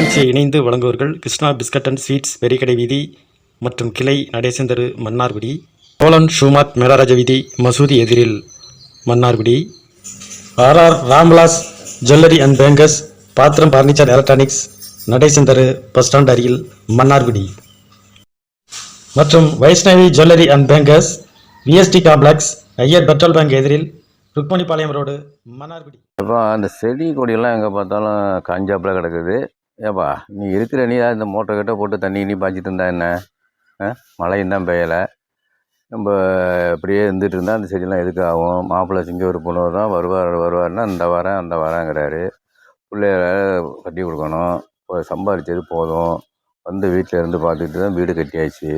நிகழ்ச்சியை இணைந்து வழங்குவர்கள் Krishna biscuit and sweets Periyakadai வீதி மற்றும் கிளை நடேசந்தரு மன்னார்குடி சோழன் ஷூமாத் மேலராஜ வீதி மசூதி எதிரில் Mannargudi RR Ramlas jewellery and bankers பாத்திரம் பர்னிச்சர் எலக்ட்ரானிக்ஸ் நடேசந்தரு பஸ் ஸ்டாண்ட் அருகில் மன்னார்குடி. மற்றும் Vaishnavi jewellery and bankers VST complex Iyer petrol bank எதிரில் ருக்மணிபாளையம் ரோடு மன்னார்குடி. இப்போ அந்த செடி கொடியெல்லாம் எங்கே பார்த்தாலும் காஞ்சாப்பில் கிடக்குது. ஏப்பா நீ இருக்கிற நீ இந்த மோட்டர் கிட்ட போட்டு தண்ணி நீ பாய்ச்சிட்டு இருந்தா என்ன? ஆ? மழையும் தான் பெய்யலை. நம்ம இப்படியே இருந்துட்டு இருந்தால் அந்த செடியெல்லாம் எதுக்கு ஆகும்? மாப்பிள்ளை சிங்கூர் பொண்ணு தான் வருவார் வருவார்னா இந்த வரேன் அந்த வரேங்கிறாரு. பிள்ளைய கட்டி கொடுக்கணும். இப்போ சம்பாதிச்சது போதும். வந்து வீட்டில் இருந்து பார்த்துட்டு தான் வீடு கட்டியாச்சு.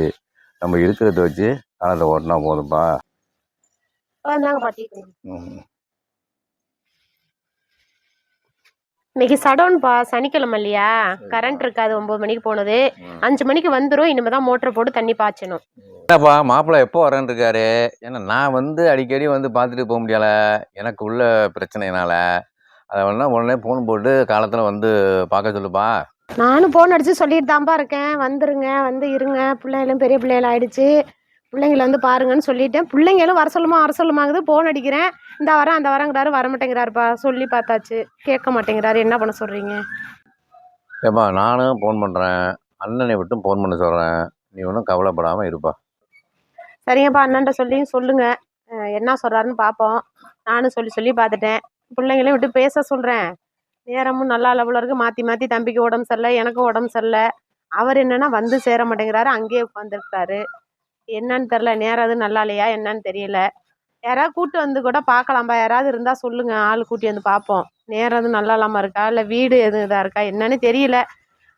நம்ம இருக்கிறத வச்சு காலத்தை ஓட்டினா போதும்ப்பா ம். இன்னைக்கு சடவுன்பா சனிக்கிழமை இல்லையா? கரண்ட் இருக்காது ஒன்பது மணிக்கு போனது. அஞ்சு மணிக்கு வந்துடும் இனிமே தான் மோட்டர் போட்டு தண்ணி பாய்ச்சணும். என்னப்பா மாப்பிள்ளை எப்போ வரேன்னு இருக்காரு ஏன்னா நான் வந்து அடிக்கடி வந்து பார்த்துட்டு போக முடியல. எனக்கு உள்ள பிரச்சனைனால அதை வேணா உடனே ஃபோன் போட்டு காலத்தில் வந்து பார்க்க சொல்லுப்பா. நானும் ஃபோன் அடிச்சு சொல்லிட்டு தான்ப்பா இருக்கேன். வந்துருங்க வந்து இருங்க. பிள்ளைகளும் பெரிய பிள்ளைகள் ஆயிடுச்சு. பிள்ளைங்கள வந்து பாருங்கன்னு சொல்லிட்டேன். பிள்ளைங்களும் வர சொல்லுமா வர சொல்லுமாங்குது. ஃபோன் அடிக்கிறேன். இந்த வரேன் அந்த வரங்கிறாரு வர மாட்டேங்கிறாருப்பா சொல்லி பார்த்தாச்சு. கேட்க மாட்டேங்கிறாரு. என்ன பண்ண சொல்றீங்க? ஏப்பா நானும் ஃபோன் பண்ணுறேன் அண்ணனை விட்டும் ஃபோன் பண்ண சொல்கிறேன் நீ ஒன்றும் கவலைப்படாமல் இருப்பா. சரிங்கப்பா அண்ணன்ட்ட சொல்லி சொல்லுங்க. அஹ் என்ன சொல்றாருன்னு பார்ப்போம். நானும் சொல்லி சொல்லி பார்த்துட்டேன். பிள்ளைங்களையும் விட்டு பேச சொல்கிறேன் நேரமும் நல்லா லெவலில் இருக்கு. மாற்றி மாற்றி தம்பிக்கு உடம்பு சரியில்லை எனக்கும் உடம்பு சரியில்லை. அவர் என்னன்னா வந்து சேர மாட்டேங்கிறாரு. அங்கேயே உட்காந்துருக்காரு என்னன்னு தெரில நேரம் எதுவும் நல்லா இல்லையா என்னன்னு தெரியல. யாராவது கூட்டு வந்து கூட பார்க்கலாம்ப்பா யாராவது இருந்தால் சொல்லுங்கள் ஆள் கூட்டி வந்து பார்ப்போம். நேரம் எதுவும் நல்லா இல்லாமல் இருக்கா இல்லை வீடு எதுவும் இதாக இருக்கா என்னன்னு தெரியல.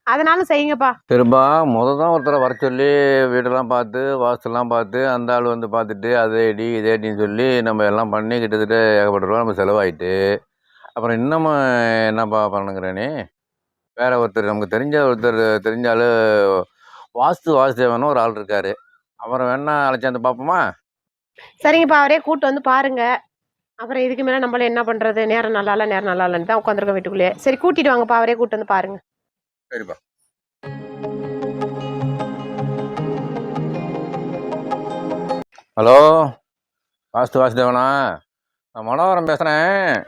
அதனால செய்யுங்கப்பா. திரும்ப முத தான் ஒருத்தரை வர சொல்லி வீடெல்லாம் பார்த்து வாஸ்துலாம் பார்த்து அந்த ஆள் வந்து பார்த்துட்டு அதே அடி இதே அடின்னு சொல்லி நம்ம எல்லாம் பண்ணி கிட்டத்தட்ட ஏகப்பட்ட ரூபா நம்ம செலவாயிட்டு அப்புறம் இன்னமும் என்னப்பா பண்ணுங்கிறேனே வேற ஒருத்தர் நமக்கு தெரிஞ்ச ஒருத்தர் தெரிஞ்ச ஆள் வாஸ்து வாசுதேவனும் ஒரு ஆள் இருக்காரு. அவரை வேணா அழைச்சாந்து பார்ப்போமா? சரிங்கப்பா அவரே கூட்டு வந்து பாருங்க. அப்புறம் இதுக்கு மேலே நம்மள என்ன பண்ணுறது நேரம் நல்லா இல்லை நேரம் நல்லா இல்லைன்னு தான் உட்காந்துருக்க வீட்டுக்குள்ளேயே. சரி கூட்டிட்டு வாங்கப்பா அவரே கூட்டு வந்து பாருங்க. சரிப்பா. ஹலோ வாஸ்து வாசுதேவனா? நான் மனோகரம் பேசுகிறேன்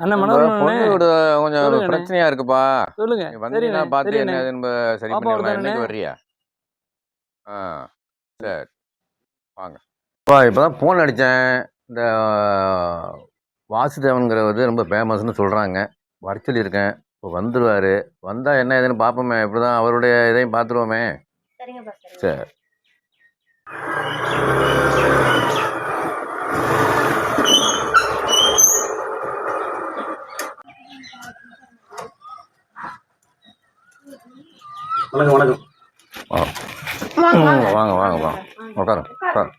பொண்ணு அண்ணே. வீடு கொஞ்சம் பிரச்சனையா இருக்குப்பா. சொல்லுங்க. வந்தீங்கன்னா பார்த்து. என்ன சரி வர்றியா ஆ. சரி. வாங்க. அப்பா இப்போ தான் ஃபோன் அடித்தேன் இந்த வாசுதேவனுங்கிறவர் ரொம்ப ஃபேமஸ்னு சொல்கிறாங்க வர சொல்லியிருக்கேன். இப்போ வந்துடுவார் வந்தால் என்ன ஏதுன்னு பார்ப்போமே. இப்படி தான் அவருடைய இதையும் பார்த்துருவோமே. சரி. வணக்கம் வணக்கம் வாங்க வாங்க வாங்க வாங்க வாங்க வாங்க உட்காரு உட்காரு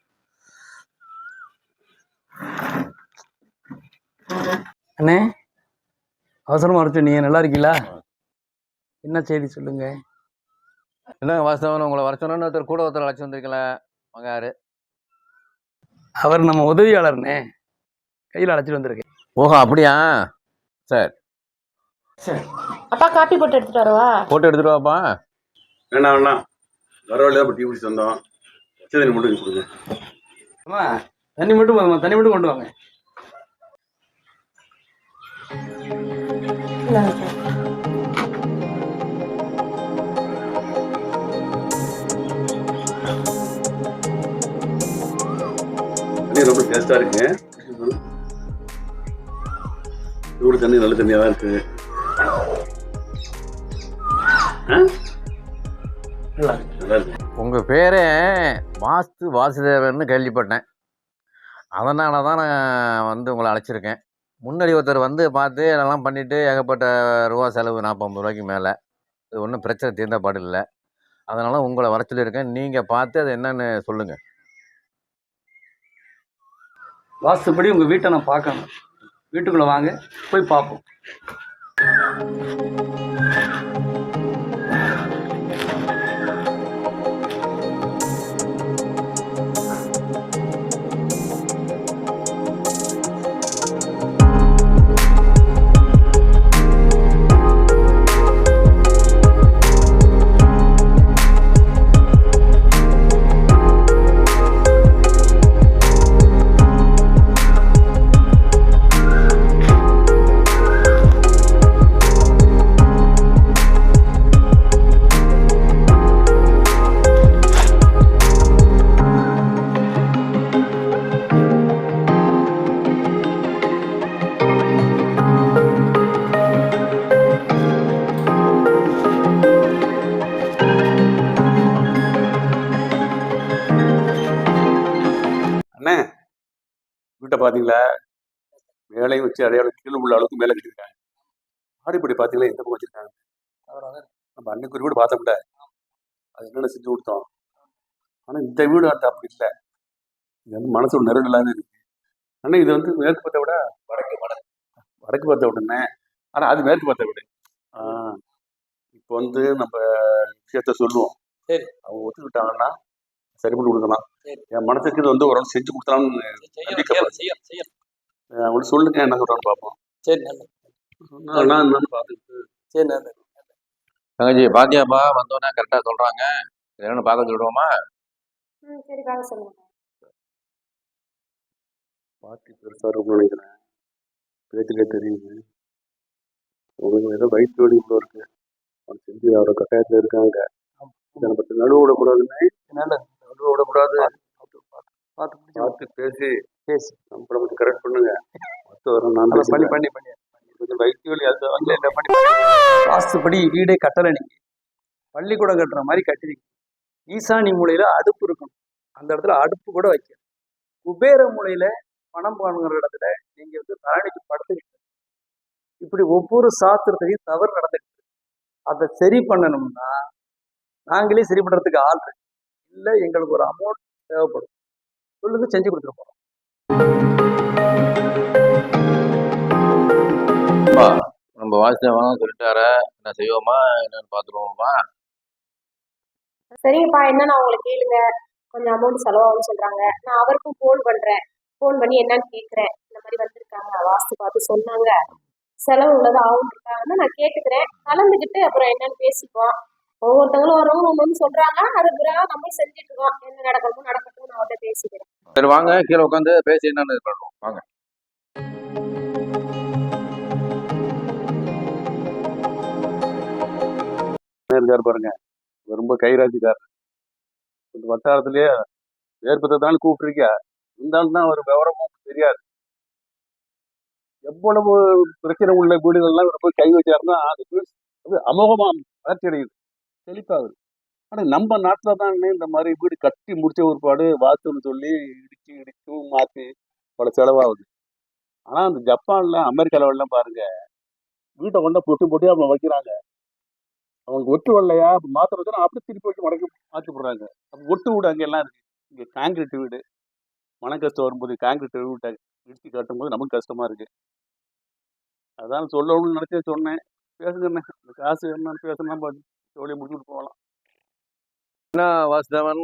அண்ணே அவசரமா வர நீங்க நல்லா இருக்கீங்களா? என்ன செய்தி சொல்லுங்க? என்னங்க வாஸ்தவன் உங்களை வர ஒருத்தர் கூட ஒருத்தர் அழைச்சி வந்திருக்கல யாரு அவர் நம்ம உதவியாளர்ண்ணே கையில் அழைச்சிட்டு வந்திருக்கேன் ஓஹோ அப்படியா? சரி. அப்பா காப்பி போட்டு எடுத்துட்டு வரவா? போட்டோ எடுத்துட்டு வாப்பா. வேணாம் வேணாம். வர இப்போ டீ குடிச்சு வந்தோம். தண்ணி மட்டும் கொடுங்க. அம்மா தண்ணி மட்டும் போதுமா தண்ணி மட்டும் கொண்டு வாங்க. தண்ணி ரொம்ப டேஸ்ட்டாக இருக்குங்க சூடு தண்ணி நல்ல தண்ணியாக தான் இருக்குது இருக்கு நல்லா உங்கள் பேரே வாஸ்து வாசுதேவன் கேள்விப்பட்டேன். அதனால தான் நான் வந்து உங்களை அழைச்சிருக்கேன். முன்னாடி ஒருத்தர் வந்து பார்த்து அதெல்லாம் பண்ணிவிட்டு ஏகப்பட்ட ரூபா செலவு நாற்பது ரூபாய்க்கு மேலே. இது ஒன்றும் பிரச்சனை தீர்ந்த பாடு இல்லை. அதனால் உங்களை வர சொல்லியிருக்கேன். நீங்கள் பார்த்து அது என்னன்னு சொல்லுங்கள் வாஸ்துப்படி உங்கள் வீட்டை நான் பார்க்கணும். வீட்டுக்குள்ளே வாங்க போய் பார்ப்போம். பார்த்தீங்களா மேலையும் வச்சு அடையாளம் கீழே உள்ள அளவுக்கு மேலே கட்டியிருக்காங்க. மாடிப்படி பார்த்தீங்களா எந்த பக்கம் வச்சிருக்காங்க? நம்ம அன்னைக்கு ஒரு வீடு பார்த்தோம்ல அது என்னென்ன செஞ்சு கொடுத்தோம்? ஆனால் இந்த வீடு அந்த அப்படி இல்லை. இது வந்து மனசு ஒரு இல்லாத இருக்கு. ஆனால் இது வந்து மேற்கு பார்த்த விட வடக்கு வடக்கு. வடக்கு பார்த்த விடனே ஆனால் அது மேற்கு பார்த்த விட. இப்போ வந்து நம்ம விஷயத்த சொல்லுவோம். சரி. அவங்க ஒத்துக்கிட்டாங்கன்னா சரி பண்ணி கொடுக்கலாம் சரி. என் மனசுக்கு இது வந்து ஒரு நாள் செஞ்சு கொடுத்தலாம்னு நம்பிக்கை அவங்க சொல்லுங்க என்ன சொல்றான்னு பார்ப்போம். சரி என்னன்னு பார்த்துட்டு சரி தங்கச்சி பாத்தியாப்பா வந்தோன்னே கரெக்டாக சொல்கிறாங்க என்னென்னு பார்க்க சொல்லுவோமா சரி பார்க்க சொல்லுங்க. பார்ட்டி பெருசாக இருக்கும்னு நினைக்கிறேன். பேச்சிலே தெரியுது. உங்களுக்கு ஏதோ வயிற்று வலி கூட இருக்கு. அவங்க செஞ்சு அவரோட கட்டாயத்தில் இருக்காங்க. இதை பற்றி நடுவு விடக்கூடாதுன்னு நல்லது நடுவு விடக்கூடாது. பார்த்து பார்த்து பேசி பேசி. நம்மளை கொஞ்சம் கரெக்ட் பண்ணுங்க. நான் பண்ணி. பண்ணி பண்ணி. கொஞ்சம் வயிற்று வலி அது இல்ல பண்ணி வாஸ்துப்படி வீடே கட்டலை நீங்க. பள்ளிக்கூடம் கட்டுற மாதிரி கட்டுவீங்க ஈசானி மூலையில அடுப்பு இருக்கணும். அந்த இடத்துல அடுப்பு கூட வைக்க குபேர மூலையில பணம் பானுங்கிற இடத்துல நீங்க வந்து தரணிக்கு படுத்துக்கிட்டு இப்படி ஒவ்வொரு சாஸ்திரத்தையும் தவறு நடந்துட்டு. அதை சரி பண்ணணும்னா நாங்களே சரி பண்றதுக்கு ஆள் இருக்கு. இல்ல எங்களுக்கு ஒரு அமௌண்ட் தேவைப்படும். சொல்லுங்க செஞ்சு கொடுத்துட்டு போறோம். நம்ம வாசித்தவங்க சொல்லிட்டார என்ன செய்வோமா? என்னன்னு பார்த்துருவோமா சரிங்கப்பா என்னன்னு அவங்களை கேளுங்க. கொஞ்சம் அமௌண்ட் செலவாகும்னு சொல்றாங்க. நான் அவருக்கும் ஃபோன் பண்றேன். ஃபோன் பண்ணி என்னன்னு கேட்குறேன். இந்த மாதிரி வந்திருக்காங்க. வாஸ்து பார்த்து சொன்னாங்க. செலவு உள்ளது ஆகும் இருக்காங்கன்னா நான் கேட்டுக்கிறேன். கலந்துக்கிட்டு அப்புறம் என்னன்னு பேசிப்போம் ஒவ்வொருத்தவங்களும் வரவங்க ஒன்று சொல்றாங்க. அது பிறகு நம்ம செஞ்சுட்டு இருக்கோம் என்ன நடக்கணுமோ நடக்கட்டும் நான் அவர்கிட்ட பேசிக்கிறேன். சரி வாங்க. கீழே உட்காந்து பேசி என்னன்னு இது பண்ணுவோம். வாங்க. இருக்காரு பாருங்க. ரொம்ப கைராசிக்கார் இந்த வட்டாரத்திலேயே ஏற்பத்தை தான் கூப்பிட்டுருக்க இருந்தாலும் தான் அவர் விவரமும் தெரியாது. எவ்வளவு பிரச்சனை உள்ள வீடுகள்லாம் போய் கை வச்சாருன்னா அது வீடு அமோகமா வளர்ச்சி அடையுது. செழிப்பாகுது ஆனால் நம்ம நாட்டில் தான் இந்த மாதிரி வீடு கட்டி முடிச்ச ஒருபாடு வாத்துன்னு சொல்லி இடிச்சு இடிச்சு மாற்றி பல செலவாகுது. ஆனால் அந்த ஜப்பானில் அமெரிக்கால எல்லாம் பாருங்க. வீட்டை கொண்டா பொட்டு போட்டு அவங்க வைக்கிறாங்க. அவங்க ஒட்டு வரலையா? அப்ப மாத்திரம் வச்சா அப்படி திருப்பி வச்சு மடக்கி மாற்றி போடுறாங்க அப்போ ஒட்டு வீடு அங்கே எல்லாம் இருக்கு. இங்கே காங்கிரீட் வீடு. மன கஷ்டம் வரும்போது காங்கிரீட் வீட்டை இடிச்சு கட்டும்போது நமக்கு கஷ்டமாக இருக்கு. அதான் சொல்லணும்னு நினச்சே சொன்னேன். பேசுங்கண்ணே இந்த காசு என்னன்னு பேசணும் பார்த்து ஜோலியை முடிச்சுட்டு போகலாம். என்ன வாசுதேவன்?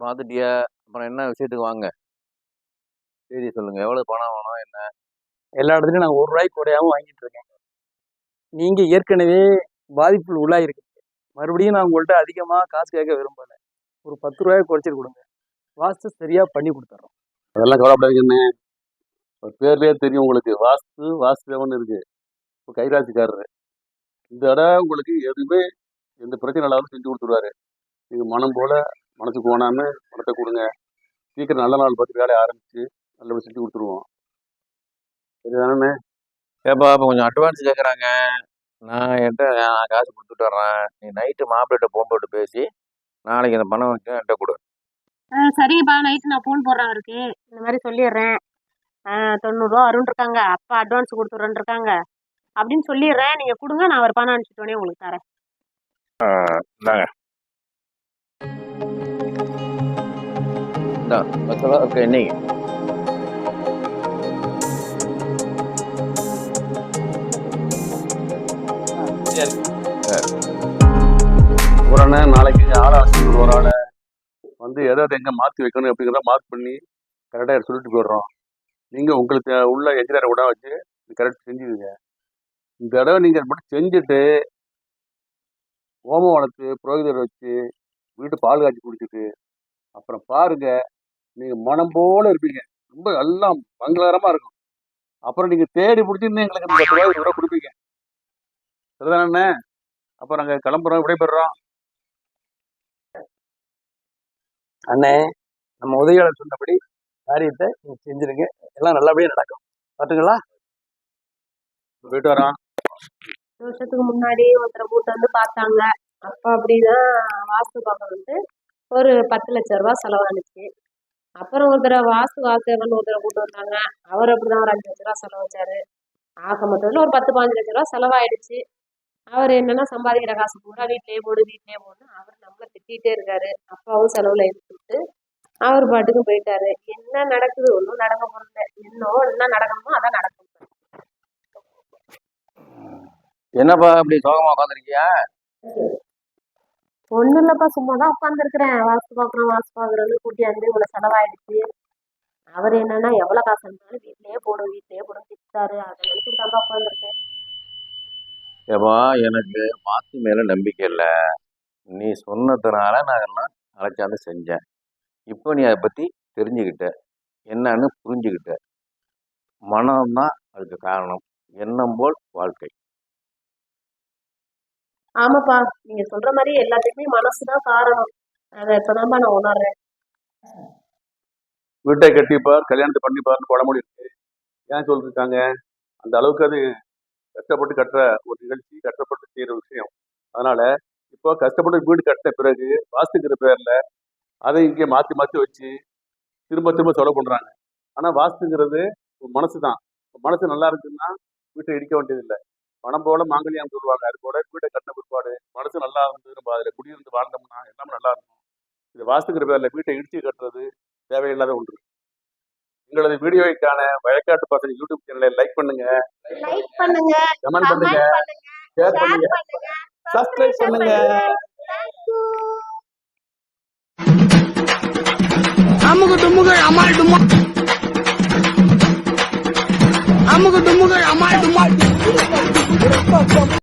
பார்த்துட்டிய அப்புறம் என்ன விஷயத்துக்கு வாங்க? சரி சொல்லுங்கள் எவ்வளோ பணம் வேணும்? என்ன? எல்லா இடத்துலையும் நான் ஒரு ரூபாய்க்கு குறையாம வாங்கிட்டு இருக்கேன் நீங்கள் ஏற்கனவே பாதிப்புள் உள்ளாயிருக்கு மறுபடியும் நான் உங்கள்கிட்ட அதிகமாக காசு கேட்க விரும்பலை. ஒரு பத்து ரூபாய் குறைச்சிட்டு கொடுங்க. வாஸ்து சரியாக பண்ணி கொடுத்துட்றோம் அதெல்லாம் கவலைப்படாதீங்கண்ணே ஒரு பேர்லேயே தெரியும் உங்களுக்கு. வாஸ்து வாஸ்துதேவன் இருக்குது இப்போ கைராசிக்காரரு. இந்த இடம் உங்களுக்கு எதுவுமே எந்த பிரச்சனை இல்லாமல் செஞ்சு கொடுத்துருவாரு. நீங்க மனம் போல மனசுக்கு போனாம பணத்தை கொடுங்க. சீக்கிரம் நல்ல நாள் பார்த்து வேலையை ஆரம்பிச்சு நல்லபடி செஞ்சு கொடுத்துருவோம். சரிதானே ஏப்பா இப்போ கொஞ்சம் அட்வான்ஸ் கேட்குறாங்க நான் என்கிட்ட நான் காசு கொடுத்துட்டு வர்றேன். நீ நைட்டு மாப்பிள்ளைகிட்ட ஃபோன் போட்டு பேசி நாளைக்கு அந்த பணம் வந்து என்கிட்ட கொடு. ஆ சரிங்கப்பா நைட்டு நான் ஃபோன் போடுறேன் அவருக்கு. இந்த மாதிரி சொல்லிடுறேன். தொண்ணூறுரூவா வரும்னு இருக்காங்க. அப்பா அட்வான்ஸ் கொடுத்துட்றேன்னு இருக்காங்க. அப்படின்னு சொல்லிடுறேன். நீங்கள் கொடுங்க. நான் அவர் பணம் அனுப்பிச்சிட்டோன்னே உங்களுக்கு தரேன். இந்தாங்க பத்து ரூபா என்னைக்கு ஒரு அண்ணன் நாளைக்கு ஆள் அழைச்சிட்டு ஒரு ஆளை வந்து எதை எங்கே மாற்றி வைக்கணும் அப்படிங்கிறத மார்க் பண்ணி கரெக்டாக சொல்லிட்டு போயிடுறோம். நீங்கள் உங்களுக்கு உள்ள என்ஜினியரை கூட வச்சு கரெக்ட் செஞ்சுடுங்க இந்த தடவை நீங்கள் மட்டும் செஞ்சுட்டு ஓமம் வளர்த்து புரோகிதர் வச்சு வீட்டு பால் காய்ச்சி குடிச்சிட்டு அப்புறம் பாருங்க நீங்கள் மனம் போல இருப்பீங்க. ரொம்ப எல்லாம் மங்களகரமாக இருக்கும். அப்புறம் நீங்கள் தேடி பிடிச்சிருந்து எங்களுக்கு இந்த ரூபாய் கூட கொடுப்பீங்க. சரிதானே அப்போ நாங்கள் கிளம்புறோம் விடைபெறுறோம். அண்ணே நம்ம உதவியாளர் சொன்னபடி காரியத்தை நீங்க செஞ்சிருங்க. எல்லாம் நல்லபடியா நடக்கும். பாத்துங்களா போயிட்டு வரோம். வருஷத்துக்கு முன்னாடி ஒருத்தரை கூட்டு வந்து பார்த்தாங்க. அப்போ அப்படின்னா வாஸ்து பார்க்க வந்து ஒரு பத்து லட்ச ரூபா செலவானுச்சு. அப்புறம் ஒருத்தரை வாஸ்து வாசகன் ஒருத்தரை கூட்டு வந்தாங்க. அவர் அப்படிதான் ஒரு அஞ்சு லட்ச ரூபா செலவச்சாரு. ஆக மொத்தத்தில் ஒரு பத்து பாஞ்சு லட்ச ரூபா செலவாயிடுச்சு. அவர் என்னன்னா சம்பாதிக்கிற காசு பூரா வீட்லேயே போடு வீட்லேயே போடு அவர் நம்மளை திட்டிகிட்டே இருக்காரு. அப்பாவும் செலவில் எடுத்து விட்டு அவர் பாட்டுக்கு போயிட்டாரு. என்ன நடக்குது? ஒன்றும் நடக்க போகிறது என்னோ என்ன நடக்கணுமோ அதான் நடக்கும். என்னப்பா இப்படி சோகமாக உட்காந்துருக்கியா ஒன்றும் இல்லைப்பா சும்மா தான் உட்காந்துருக்குறேன் வாஸ்து பார்க்குறோம் வாஸ்து பார்க்குறோன்னு கூட்டியாந்து இவ்வளோ செலவாயிடுச்சு. அவர் என்னன்னா எவ்வளோ காசு இருந்தாலும் வீட்லயே போடு வீட்லயே போடு திட்டாரு. அதை நினைச்சு தான் உட்காந்துருக்கேன் ஏப்பா எனக்கு வாஸ்து மேலே நம்பிக்கை இல்லை. நீ சொன்னதுனால நான் எல்லாம் அழைச்சாந்து செஞ்சேன். இப்போ நீ அதை பற்றி தெரிஞ்சுக்கிட்ட. என்னன்னு புரிஞ்சுக்கிட்ட. மனம்தான் அதுக்கு காரணம். எண்ணம் போல் வாழ்க்கை. ஆமாப்பா நீங்க சொல்ற மாதிரி எல்லாத்துக்குமே மனசுதான் காரணம். அதை இப்பதான்ப்பா நான் உணர்றேன். வீட்டை கட்டிப்பார் கல்யாணத்தை பண்ணிப்பார்னு பழமொழி இருக்கு. ஏன் சொல்லிருக்காங்க? அந்த அளவுக்கு அது கஷ்டப்பட்டு கட்டுற ஒரு நிகழ்ச்சி கஷ்டப்பட்டு செய்யற விஷயம். அதனால இப்போ கஷ்டப்பட்டு வீடு கட்டின பிறகு வாஸ்துங்கிற பேர்ல அதை இங்கே மாத்தி மாத்தி வச்சு திரும்ப திரும்ப செலவு பண்றாங்க. ஆனா வாஸ்துங்கிறது மனசு தான் மனசு நல்லா இருக்குன்னா வீட்டை இடிக்க வேண்டியதில்லை. பணம் போல மாங்கல்யம் சொல்லுவாங்க அது போல வீட்டை கட்டின பிற்பாடு மனசு நல்லா இருந்து நம்ம அதில் குடியிருந்து வாழ்ந்தோம்னா எல்லாமே நல்லா இருக்கும். இது வாஸ்துங்கிற பேர்ல வீட்டை இடிச்சு கட்டுறது தேவையில்லாத ஒன்று. எங்களது வீடியோவைக்கான வழக்காட்டு பசங்க யூடியூப் சேனலை லைக் பண்ணுங்க. லைக் பண்ணுங்க. கமெண்ட் பண்ணுங்க. ஷேர் பண்ணுங்க. சப்ஸ்கிரைப் பண்ணுங்க. அமுகு டுமுகள் அமால் டுமா அமுகு டுமுகள் அமால் டுமா